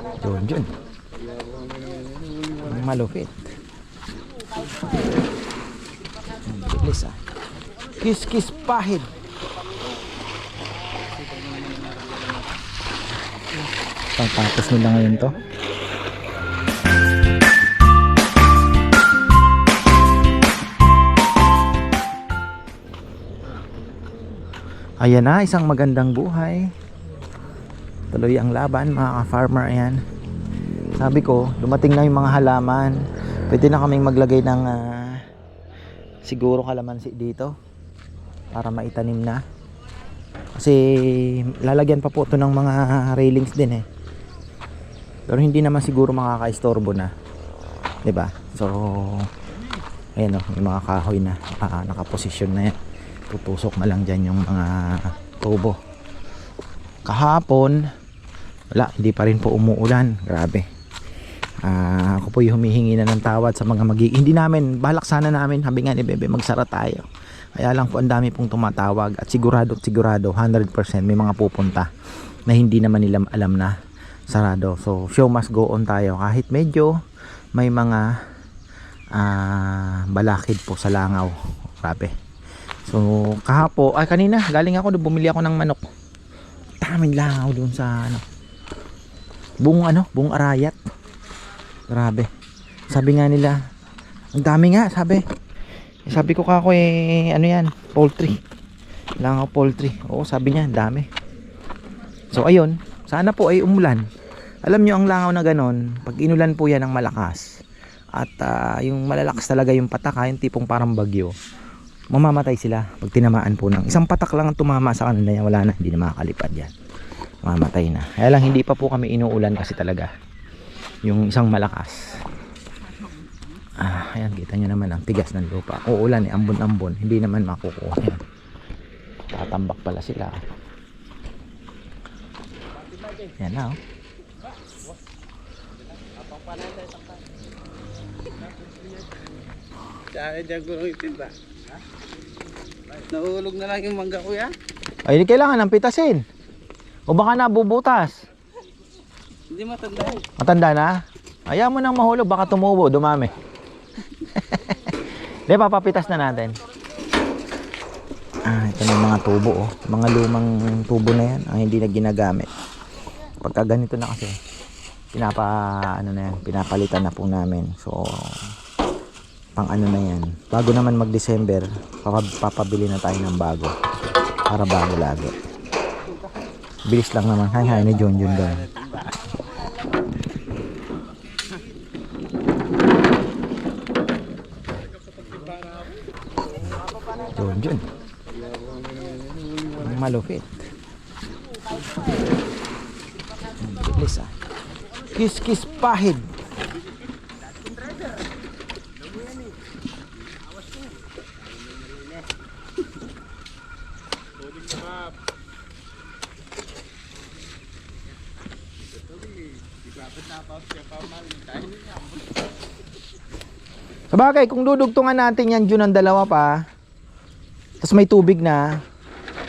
Yun, yun. Malupit. Bilis ah. Kiss kiss pahid. Pagtapos nila ngayon to. Ayan na, isang magandang buhay. Tuloy ang laban mga ka-farmer ayan. Sabi ko, dumating na yung mga halaman. Pwede na kaming maglagay ng ah, siguro kalamansi dito para maitanim na. Kasi lalagyan pa po ito ng mga railings din eh. Pero hindi naman siguro makaka-istorbo na. 'Di ba? So ayan oh, yung mga kahoy na ah, nakaposisyon na yan. Tutusok na lang dyan yung mga tubo. Kahapon, wala, hindi pa rin po umuulan. Grabe. Ah, ako po yung humihingi na ng tawad sa mga magi hindi namin balak sana namin. Sabi nga ni Bebe magsara tayo. Kaya lang po ang dami pong tumatawag at sigurado sigurado 100% may mga pupunta na hindi naman nila alam na sarado. So show must go on tayo. Kahit medyo may mga ah, balakid po sa langaw. Grabe. So kahapo ay kanina galing ako bumili ako ng manok. Daming langaw doon sa ano buong ano buong arayat Grabe. Sabi nga nila, ang dami nga, sabi. Sabi ko kako eh, ano yan, poultry. Langaw poultry. Oo, sabi niya, dami. So ayun, sana po ay umulan. Alam nyo ang langaw na ganon, pag inulan po yan ng malakas, at ah, yung malalakas talaga yung pataka, yung tipong parang bagyo, mamamatay sila pag tinamaan po ng isang patak lang ang tumama sa kanila wala na, hindi na makakalipad yan. Mamamatay na. Kaya lang hindi pa po kami inuulan kasi talaga. Yung isang malakas. Ah ayan kita nyo naman ang tigas ng lupa. Uulan eh ambon-ambon. Hindi naman makukuha yan. Tatambak pala sila. Yan na oh. Dahil dyan ko itinda. Nahulog na lang yung mangga ko yan. ay kailangan ng pitasin o baka nabubutas. Hindi matanda eh. matanda na? Ayaw mo nang mahulog baka tumubo dumami. Di papapitas na natin. Ah ito na yung mga tubo oh. Mga lumang tubo na yan ang hindi na ginagamit. Pagka ganito na kasi pinapa ano na yan pinapalitan na po namin. So pang ano na yan. Bago naman mag December papab- papabili na tayo ng bago. Para bago lagi bilis lang naman hay hay ni John John doon yun. Ang malupit. Bilis ah. Kiss kiss pahid. Sabagay, kung dudugtungan natin yan dyan ng dalawa pa, tapos may tubig na,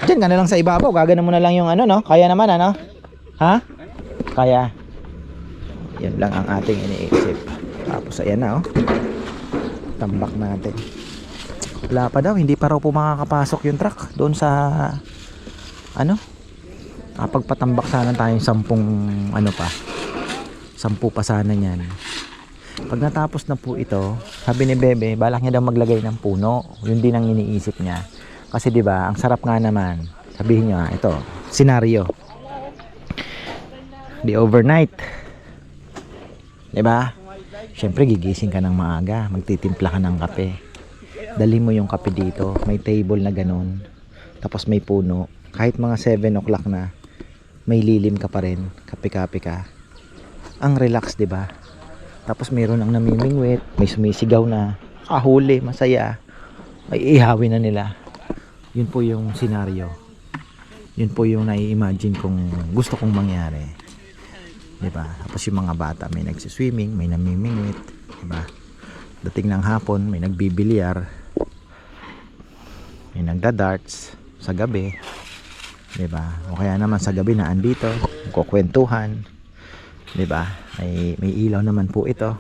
dyan ka na lang sa ibabaw, gagana mo na lang yung ano, no? Kaya naman, ano? Ha? Kaya. Yan lang ang ating iniisip. Tapos, ayan na, oh. Tambak natin. Wala pa daw, hindi pa raw po makakapasok yung truck doon sa, ano? Kapag patambak sana tayong sampung, ano pa, sampu pa sana niyan. Pag natapos na po ito, sabi ni Bebe, balak niya daw maglagay ng puno. Yun din ang iniisip niya. Kasi 'di ba, ang sarap nga naman. Sabihin niyo, ah, ito, senaryo. Di overnight. 'Di ba? Siyempre gigising ka ng maaga, magtitimpla ka ng kape. Dali mo yung kape dito, may table na ganun. Tapos may puno. Kahit mga 7 o'clock na, may lilim ka pa rin, kape-kape ka. Ang relax, 'di ba? Tapos meron ang namimingwit, may sumisigaw na, kahuli, masaya. May ihawin na nila. Yun po yung senaryo. Yun po yung nai-imagine kong gusto kong mangyari. 'Di ba? Tapos yung mga bata may nagsiswimming, may namimingwit, 'di ba? Dating ng hapon, may nagbibilyar. May nagda-darts sa gabi. 'Di ba? O kaya naman sa gabi na andito, kukwentuhan. 'Di ba? May may ilaw naman po ito.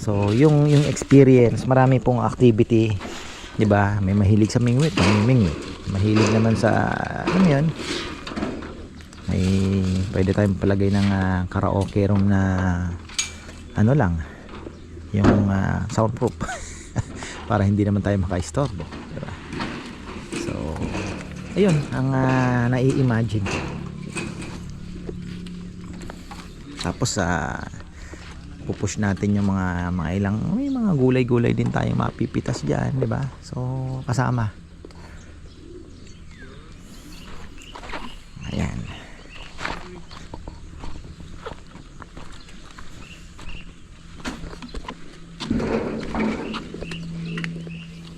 So, yung yung experience, marami pong activity, 'di ba? May mahilig sa mingwit, mamimingwit. Mahilig naman sa ano 'yan? May pwede tayong palagay ng ah, karaoke room na ano lang, yung ah, soundproof para hindi naman tayo maka-istorbo, 'di ba? So, ayun ang ah, nai-imagine ko. Tapos sa pupush natin yung mga mga ilang may mga gulay-gulay din tayong mapipitas diyan, 'di ba? So, kasama. Ayan.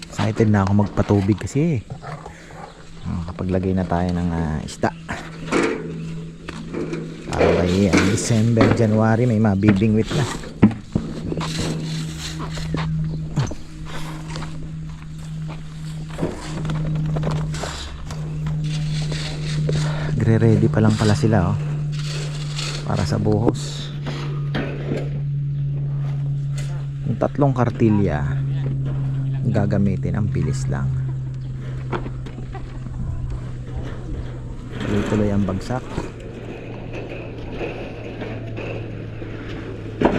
Excited na ako magpatubig kasi. Ah, kapag lagay na tayo ng ah, isda. Para by ah, December, January may mabibingwit na. Gre-ready pa lang pala sila oh. Para sa buhos. Yung tatlong kartilya gagamitin ang bilis lang. Tuloy-tuloy ang bagsak.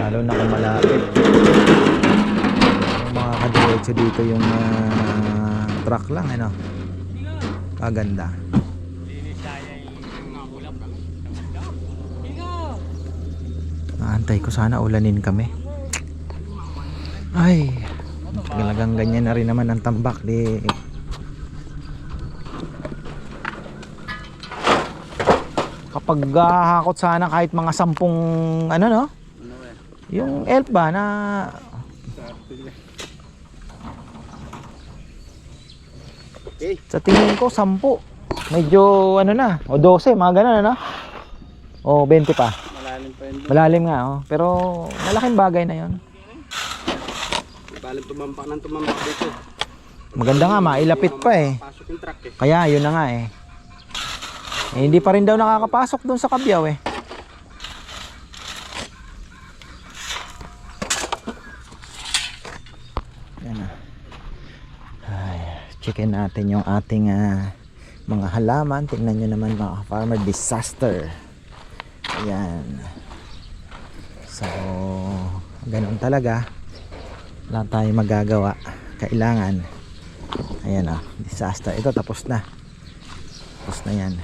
Lalo na kung malapit. Mga kadiretso dito yung ah, truck lang, ano. Kaganda. Naantay ko sana ulanin kami. Ay, talagang ganyan na rin naman ang tambak di kapag hahakot sana kahit mga sampung ano no? Yung elf ba na Okay. sa tingin ko sampu medyo ano na o 12 mga ganun ano o 20 pa Malalim pa yun. malalim nga oh pero malaking bagay na yon Balim tumampak ng tumampak dito. maganda nga mailapit pa eh Pasok yung truck eh. Kaya yun na nga eh. eh hindi pa rin daw nakakapasok doon sa kabyaw eh. Yan na. Ay, checkin natin yung ating ah, mga halaman. Tingnan nyo naman mga farmer disaster. Ayan. So, ganun talaga. Wala tayong magagawa. Kailangan Ayan ah, disaster. Ito tapos na. Tapos na yan.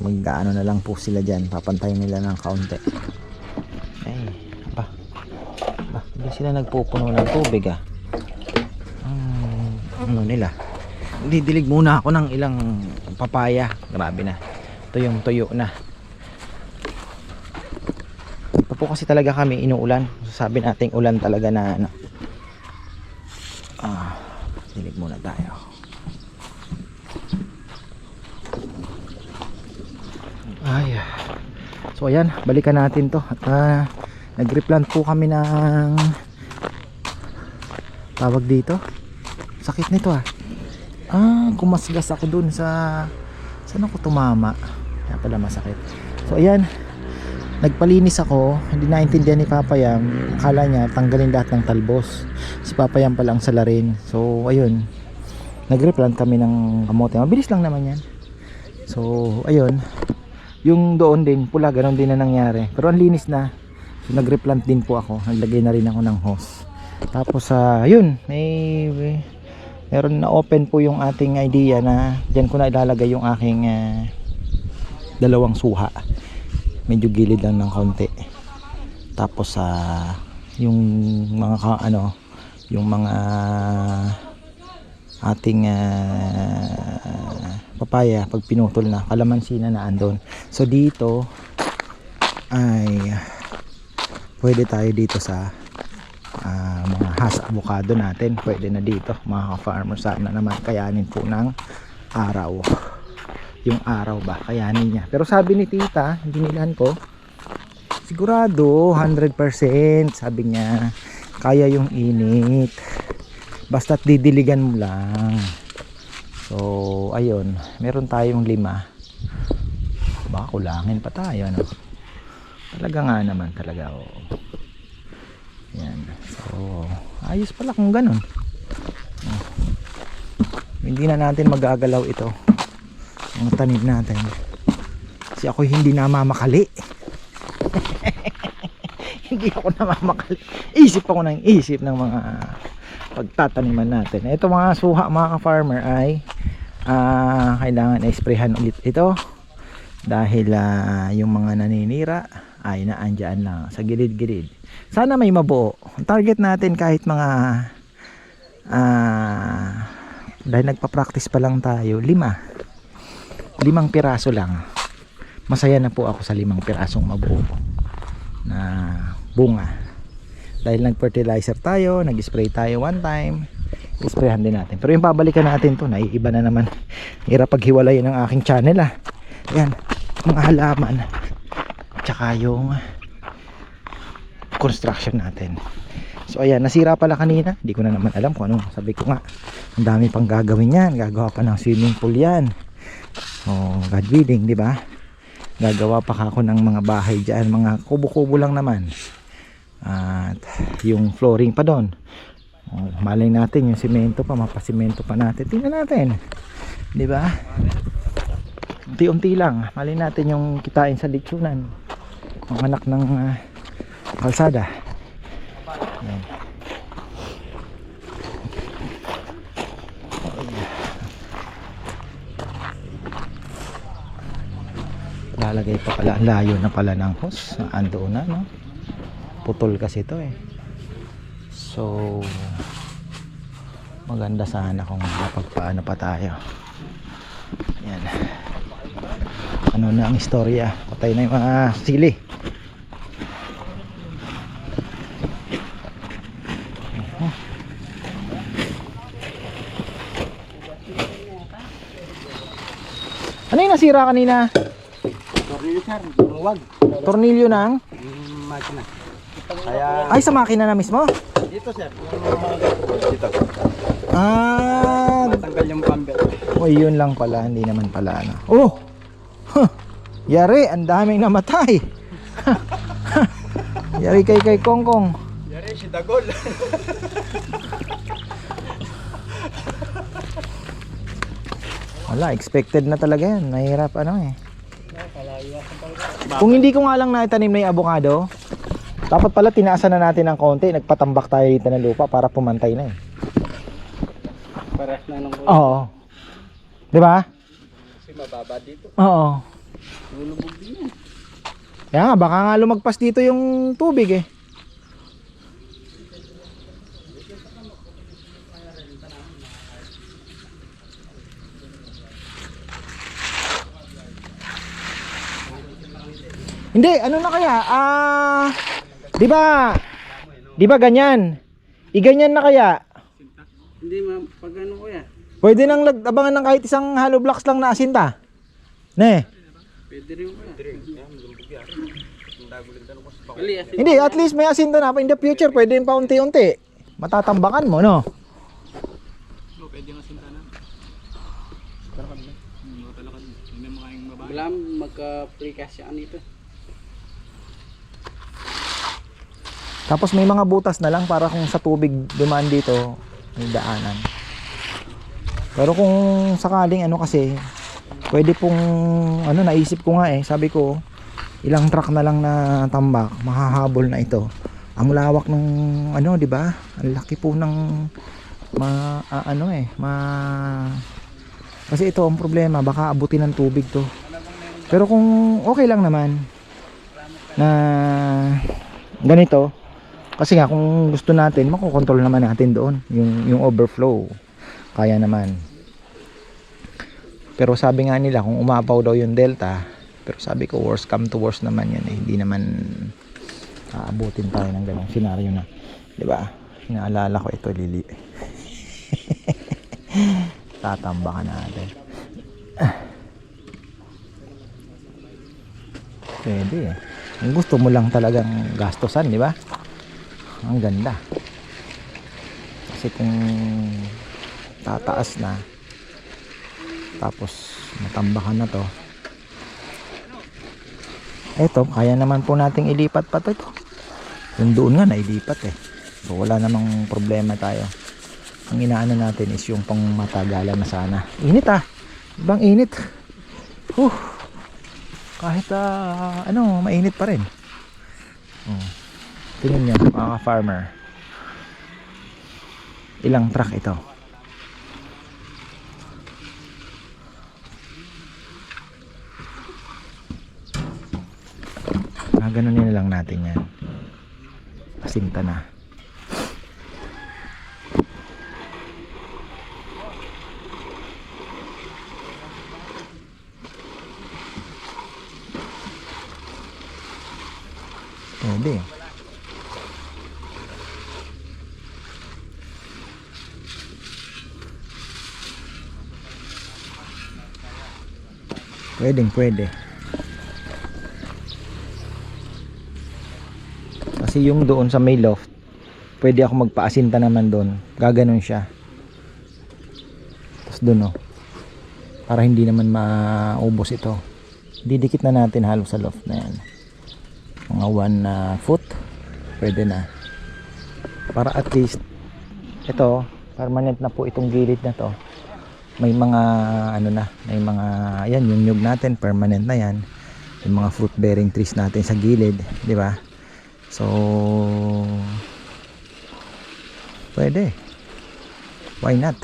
Mag-ano na lang po sila dyan. Papantayin nila ng kaunti. Ay, ba. Ba, hindi sila nagpupuno ng tubig ah. Ano nila. Didilig muna ako ng ilang papaya. Grabe na. Tuyong tuyo na. Ito po kasi talaga kami inuulan. Sabi nating ulan talaga na ano. Ah, dilig muna tayo. Ay. So ayan, balikan natin 'to. At ah, nag-replant po kami ng tawag dito. Sakit nito ah. Ah, kumasgas ako dun sa saan ako tumama. Kaya pala masakit. So ayan, nagpalinis ako, hindi naintindihan ni Papa akala niya tanggalin lahat ng talbos. Si Papa Yam pala ang salarin. So, ayun. Nag-replant kami ng kamote. Mabilis lang naman yan. So, ayun. Yung doon din, pula, ganun din na nangyari. Pero ang linis na. So, nag-replant din po ako. Naglagay na rin ako ng hose. Tapos, ah, ayun. May, may, meron na open po yung ating idea na dyan ko na ilalagay yung aking ah, dalawang suha. Medyo gilid lang ng kaunti tapos sa yung mga ka, ano yung mga ating ah, papaya pag pinutol na kalamansi na naandon so dito ay pwede tayo dito sa ah, mga has avocado natin pwede na dito mga ka-farmer sana naman kayanin po ng araw. Yung araw ba kayanin niya. Pero sabi ni tita binilhan ko sigurado 100% sabi niya kaya yung init. Basta't didiligan mo lang. So ayun meron tayong lima. Baka kulangin pa tayo ano? Talaga nga naman talaga oo yan. So ayos pala kung ganun. Oh. hindi na natin magagalaw ito. Ang tanim natin. Kasi ako hindi namamakali. Hindi ako namamakali. Isip ako ng isip ng mga pagtataniman natin. Ito mga suha mga ka-farmer ay ah, kailangan i-sprayhan ulit ito. Dahil ah, yung mga naninira ay naandyan lang sa gilid-gilid sana may mabuo. Target natin kahit mga ah, dahil nagpa-practice pa lang tayo lima. Limang piraso lang. Masaya na po ako sa limang pirasong mabuo na bunga. Dahil nag-fertilizer tayo nag-spray tayo one time isprayhan din natin. Pero yung babalikan natin to naiiba na naman. Hirap paghiwalayin ng aking channel ah. Yan mga halaman. Tsaka yung construction natin. So ayan nasira pala kanina. Hindi ko na naman alam kung ano sabi ko nga. Ang dami pang gagawin yan. Gagawa pa ng swimming pool yan. Oh God willing di ba? Gagawa pa ako ng mga bahay dyan. Mga kubo-kubo lang naman. At yung flooring pa doon. Oh, malay natin yung simento pa mapasimento pa natin. Tingnan natin. Di ba? Unti-unti lang. Malay natin yung kitain sa litsunan. Ang anak ng ah, kalsada. Lalagay pa pala layo na pala ng hose. Ando na no? Putol kasi to eh. So maganda sana kung mapagpaano pa tayo. Yan. Ano na ang istorya? Patay na yung mga sili nasira kanina? Tornilyo sir, huwag. tornilyo ng Yung makina. Kaya ay sa makina na mismo dito sir. Dito. ah Matanggal yung camber. Oh, yun lang pala, hindi naman pala ano. Oh! Huh! Yari, ang daming namatay. Yari kay kay Kongkong. Yari si Dagol. Wala, expected na talaga yan. Nahirap ano eh. Kung hindi ko nga lang naitanim na yung avocado, dapat pala tinaasan na natin ng konti. Nagpatambak tayo dito ng lupa para pumantay na eh. Pares na nung Oo. Di ba? kasi mababa dito. Oo. Lulubog din yan. Kaya nga, baka nga lumagpas dito yung tubig eh. Hindi, ano na kaya? Ah, 'di ba? 'Di ba ganyan? Iganyan na kaya? Hindi ma pag ano ko yan. Pwede nang abangan ng kahit isang hollow blocks lang na asinta. Ne. Pwede rin. Hindi, at least may asinta na. In the future, pwede pa unti-unti. Matatambakan mo, no? Wala magka-precast yan dito. Tapos may mga butas na lang para kung sa tubig dumaan dito, may daanan. Pero kung sakaling ano kasi, pwede pong, ano, naisip ko nga eh, sabi ko, ilang truck na lang na tambak, mahahabol na ito. Ang lawak ng, ano, di ba? Ang laki po ng, ma, ah, ano eh, ma, kasi ito ang problema, baka abutin ng tubig to. Pero kung okay lang naman, na ganito, kasi nga kung gusto natin, makokontrol naman natin doon yung yung overflow. Kaya naman. Pero sabi nga nila kung umapaw daw yung delta, pero sabi ko worst come to worst naman yan eh. Hindi naman aabutin tayo ng ganong senaryo na, 'di ba? Inaalala ko ito lili. Tatambakan natin. Pwede eh. Kung gusto mo lang talagang gastosan, di ba? Ang ganda. Kasi kung tataas na, tapos matambakan na to, Eto, kaya naman po nating ilipat pa to. Yung doon nga, nailipat eh. So, wala namang problema tayo. Ang inaano natin is yung pang matagalan na sana. Init ah. Ibang init. Huh. Kahit ah, ano, mainit pa rin. Oh. Tingnan nyo, mga farmer. Ilang truck ito? Ah, ganun na lang natin yan. Pasinta na. Pwede. Pwedeng pwede. Kasi yung doon sa may loft, pwede ako magpaasinta naman doon. Gaganon siya. Tapos doon oh. Para hindi naman maubos ito. Didikit na natin halos sa loft na yan. Mga 1 foot. Pwede na. Para at least ito, permanent na po itong gilid na to. May mga ano na, may mga ayan yung nyug natin permanent na yan. Yung mga fruit bearing trees natin sa gilid, di ba? So, pwede. Why not?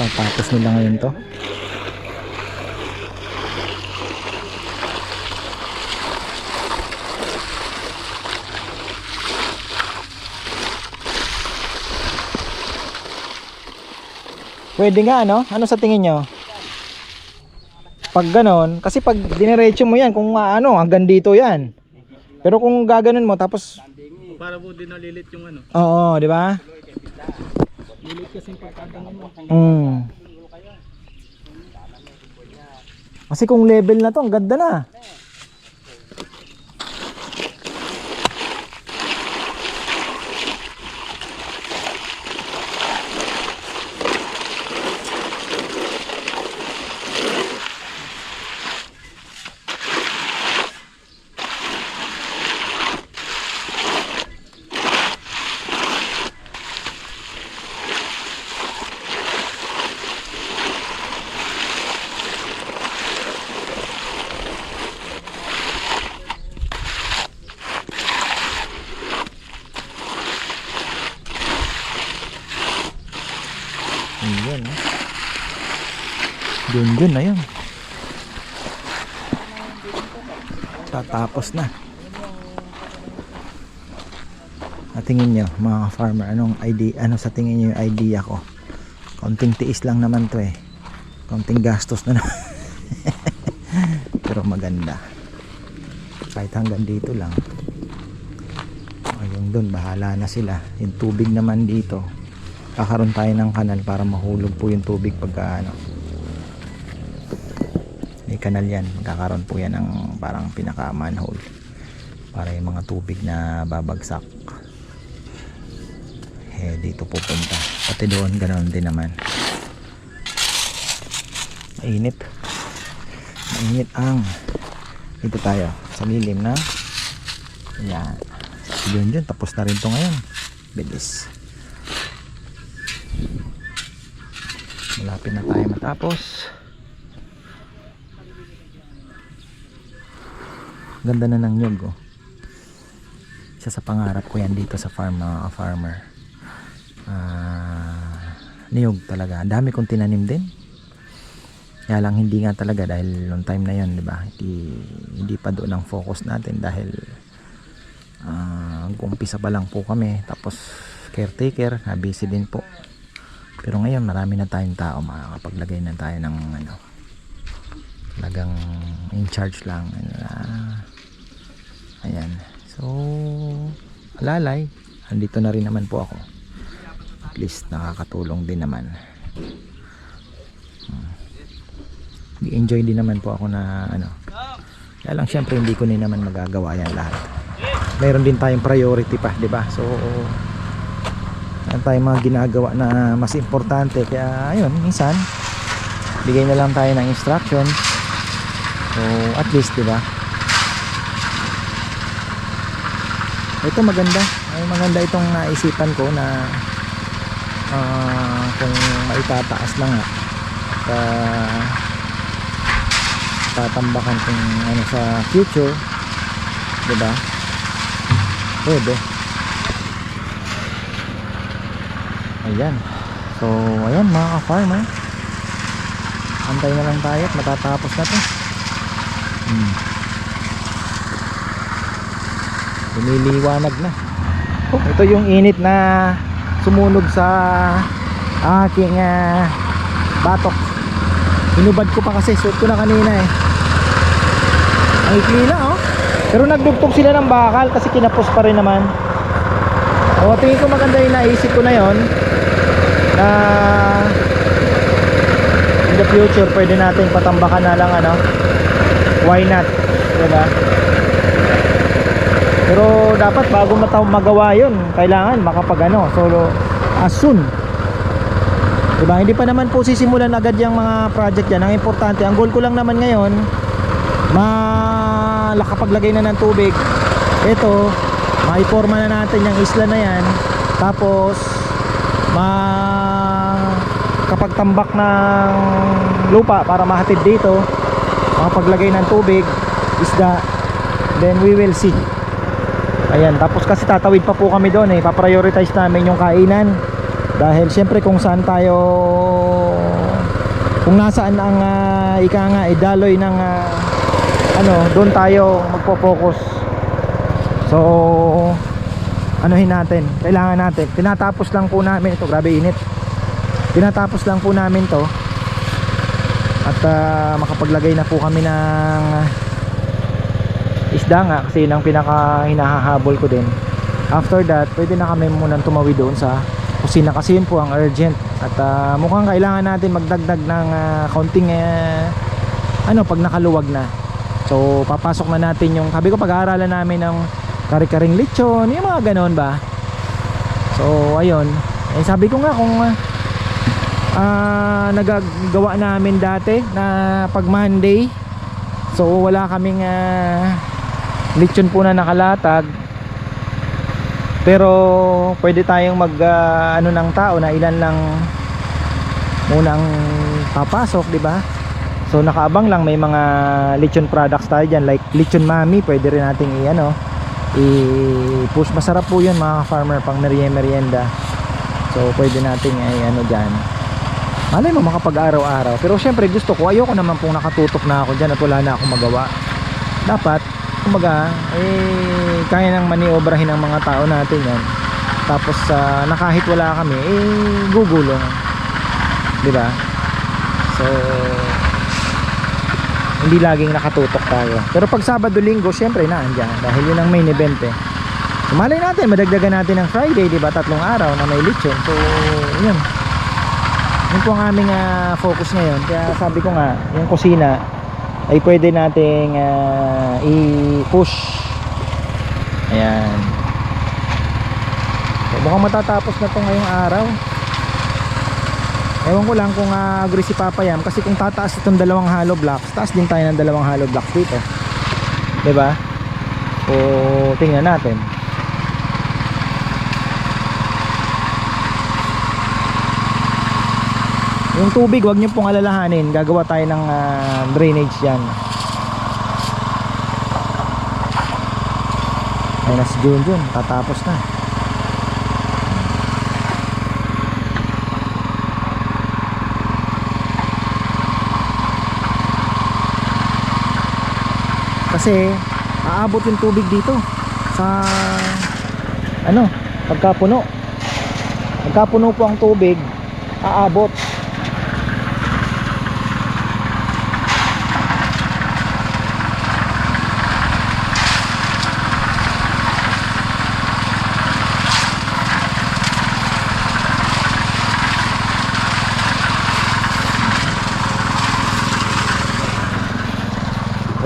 Tatapos nila ngayon to. Pwede nga ano? Ano sa tingin nyo? Pag ganon, kasi pag dinerecho mo yan, kung ano, hanggang dito yan. Pero kung gaganon mo, tapos, Para po din nalilit yung ano. oo, di ba? Lilit kasi pagkaganon mo. Mm. Kasi kung level na to, ang ganda na. Ayan, oh. Yun, yun na yun. Tatapos na. At tingin nyo, mga farmer, anong idea, ano sa tingin nyo yung idea ko? Konting tiis lang naman to eh. Konting gastos na naman. Pero maganda. Kahit hanggang dito lang. O, yung dun, bahala na sila. Yung tubig naman dito, kakaroon tayo ng kanal para mahulog po yung tubig pagka ano kanal yan. Magkakaroon po yan ng parang pinaka manhole para yung mga tubig na babagsak. Eh dito pupunta. Pati doon ganoon din naman. Mainit. Mainit ang dito tayo sa lilim na. Yan. Yun yun. Tapos na rin to ngayon. Bilis. Malapit na tayo matapos ganda na ng nyug oh. isa sa pangarap ko yan dito sa farm mga farmer ah niyog talaga. Ang dami kong tinanim din. Kaya lang hindi nga talaga dahil noong time na yon di ba? Hindi, hindi pa doon ang focus natin dahil ah umpisa pa lang po kami. Tapos caretaker na busy din po. Pero ngayon marami na tayong tao. Makakapaglagay na tayo ng ano talagang in charge lang. Uh, ayan. So alalay. Andito na rin naman po ako. At least nakakatulong din naman. Enjoy din naman po ako na ano. Kaya lang syempre hindi ko din naman magagawa yan lahat. Meron din tayong priority pa di ba? So meron tayong mga ginagawa na mas importante. Kaya ayun minsan bigay na lang tayo ng instruction. So at least di ba ito maganda. Ay maganda itong naisipan ko na ah, kung maitataas lang nga at ah, tatambakan kung ano sa future. Di ba pwede. Ayan. So ayan mga ka-farmer. Antay na lang tayo at matatapos na to. Hmm. Lumiliwanag na oh, ito yung init na sumunog sa aking ah, batok Hinubad ko pa kasi suot ko na kanina eh. Ang ikli na oh. Pero nagdugtog sila ng bakal kasi kinapos pa rin naman. O tingin ko maganda yung naisip ko na yon na in the future pwede natin patambakan na lang ano. Why not? Diba? Pero dapat bago mataw magawa yun, kailangan makapag ano, solo as soon Diba? Hindi pa naman po sisimulan agad yung mga project yan. Ang importante, ang goal ko lang naman ngayon, malakapaglagay na ng tubig. Ito, maiporma na natin yung isla na yan. Tapos, ma kapag tambak ng lupa para mahatid dito, makapaglagay ng tubig, isda, then we will see. Ayan, tapos kasi tatawid pa po kami doon eh. Paprioritize namin yung kainan. Dahil syempre kung saan tayo kung nasaan ang uh, ika nga idaloy ng ah, ano doon tayo magpo-focus. So anuhin natin. Kailangan natin. Tinatapos lang po namin ito. Grabe init. Tinatapos lang po namin to. At ah, makapaglagay na po kami ng isda nga kasi yun ang pinaka hinahahabol ko din. After that pwede na kami munang tumawid doon sa kusina kasi yun po ang urgent. At ah, mukhang kailangan natin magdagdag ng ah, kaunting ah, ano pag nakaluwag na. So papasok na natin yung sabi ko pag-aaralan namin ng kari-karing lechon yung mga ganon ba? So ayun. Eh, sabi ko nga kung ah, nagagawa namin dati na pag Monday so wala kaming ah, lechon po na nakalatag pero pwede tayong mag ah, ano ng tao na ilan lang munang papasok, 'di ba? So nakaabang lang may mga lechon products tayo diyan like lechon mami, pwede rin nating i-ano i-push masarap po 'yun mga farmer pang merienda. So pwede nating ay ano diyan. Malay mo makapag-araw-araw. Pero syempre gusto ko ayoko naman pong nakatutok na ako diyan at wala na akong magawa. Dapat kumbaga eh kaya nang maniobrahin ng mga tao natin yan. Tapos uh, na kahit wala kami eh gugulong. Di ba? So hindi laging nakatutok tayo. Pero pag Sabado Linggo syempre na andyan dahil yun ang main event eh. So, malay natin madagdagan natin ng Friday di ba? Tatlong araw na may lechon. So yun. Yun po ang aming ah, focus ngayon. Kaya sabi ko nga yung kusina ay pwede nating ah, i-push. Ayan. So, mukhang matatapos na to ngayong araw. Ewan ko lang kung uh, agree si Papa Yam. Kasi kung tataas itong dalawang hollow blocks taas din tayo ng dalawang hollow blocks dito. 'di ba o tingnan natin yung tubig wag niyo pong alalahanin. Gagawa tayo ng ah, drainage yan. Ay na si Junjun tatapos na. Kasi aabot yung tubig dito. Sa ano pagkapuno. Pagkapuno po ang tubig aabot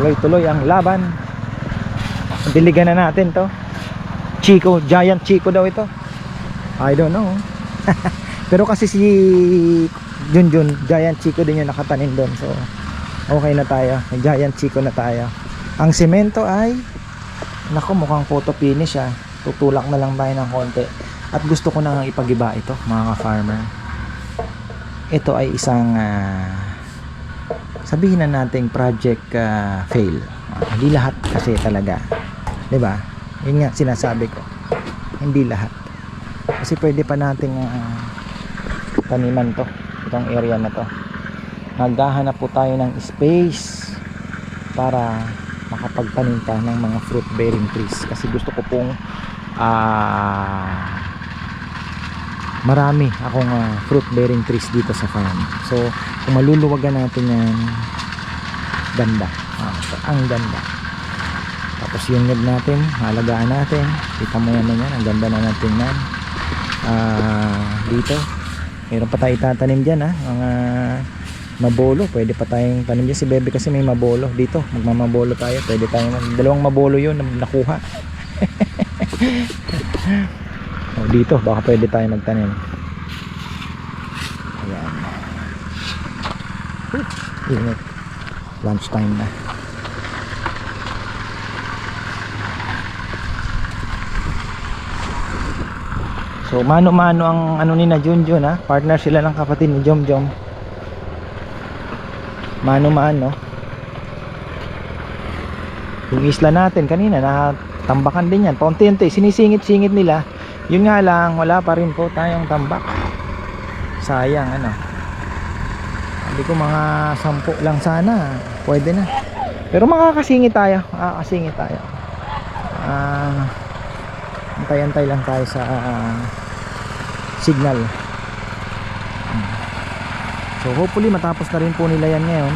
tuloy-tuloy ang laban. Diligan na natin to. Chico, giant Chico daw ito. I don't know. Pero kasi si Junjun, giant Chico din yung nakatanim doon. So, okay na tayo. Giant Chico na tayo. Ang semento ay, naku mukhang photo finish ah. Tutulak na lang tayo ng konti. At gusto ko na ipagiba ito, mga farmer ito ay isang ah, sabihin na nating project ah, fail. Hindi lahat kasi talaga. 'di ba? Yun nga sinasabi ko. Hindi lahat. Kasi pwede pa nating ah, taniman to itong area na to. Naghahanap po tayo ng space para makapagtanim pa ng mga fruit bearing trees. Kasi gusto ko pong ah marami akong ah, fruit bearing trees dito sa farm. So kung maluluwagan natin yan. Ganda. Ah, ang ganda. Tapos yung nyug natin halagaan natin. Kita mo naman yan ang ganda na natin yan. Ah, dito. Meron pa tayo tatanim dyan ha mga mabolo. Pwede pa tayong tanim dyan. Si bebe kasi may mabolo. Dito magmamabolo tayo. Pwede tayong dalawang mabolo yun na nakuha. O dito baka pwede tayo magtanim ayan init lunch time na. So mano mano ang ano ni na Junjun ha? Partner sila ng kapatid ni Jom Jom. Mano mano yung isla natin kanina natambakan din yan. Paunti-unti sinisingit-singit nila. Yun nga lang wala pa rin po tayong tambak. Sayang ano hindi ko mga sampu lang sana. Pwede na. Pero makakasingit tayo. Makakasingit tayo. Ah antay-antay lang tayo sa ah, signal. Hmm. so hopefully matapos na rin po nila yan ngayon.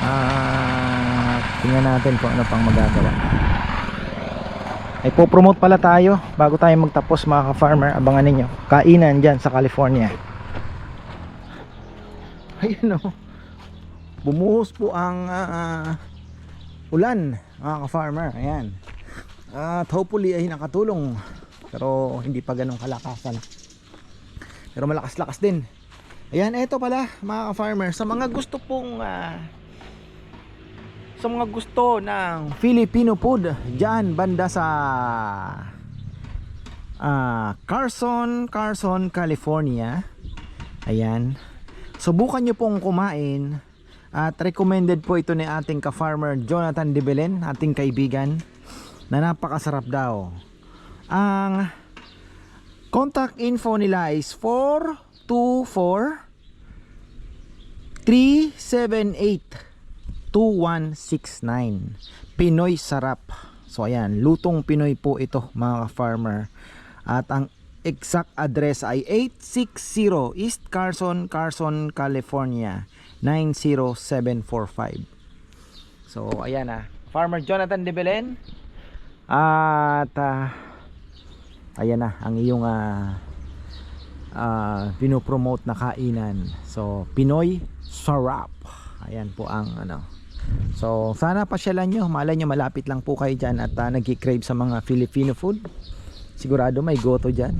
Ah tingnan natin kung ano pang magagawa. Ay po-promote pala tayo bago tayo magtapos mga ka-farmer. Abangan ninyo. Kainan dyan sa California ayun o bumuhos po ang ah, ulan mga ka-farmer. Ayan. At hopefully ay nakatulong. Pero hindi pa ganun kalakasan. Pero malakas-lakas din. Ayan eto pala mga ka-farmer sa mga gusto pong ah, sa mga gusto ng Filipino food dyan banda sa ah, Carson, Carson, California. Ayan subukan nyo pong kumain at recommended po ito ni ating ka-farmer Jonathan De Belen ating kaibigan na napakasarap daw. Ang contact info nila is 424 378 2169 Pinoy Sarap. So ayan, lutong Pinoy po ito mga farmer At ang exact address ay 860 East Carson, Carson, California 90745 So ayan ah, Farmer Jonathan De Belen At ah, ayan na ang iyong ah, ah, pinopromote na kainan. So, Pinoy Sarap. Ayan po ang ano. So, sana pasyalan nyo. Malay nyo malapit lang po kayo dyan at uh, nagkikrave sa mga Filipino food. Sigurado may goto dyan.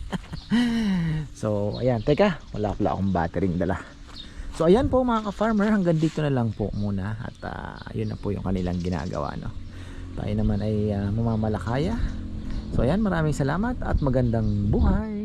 so, ayan. Teka, wala pala akong battering dala. So, ayan po mga ka-farmer. Hanggang dito na lang po muna. At uh, yun na po yung kanilang ginagawa. No? Tayo naman ay uh, mamamalakaya. So, ayan. Maraming salamat at magandang buhay.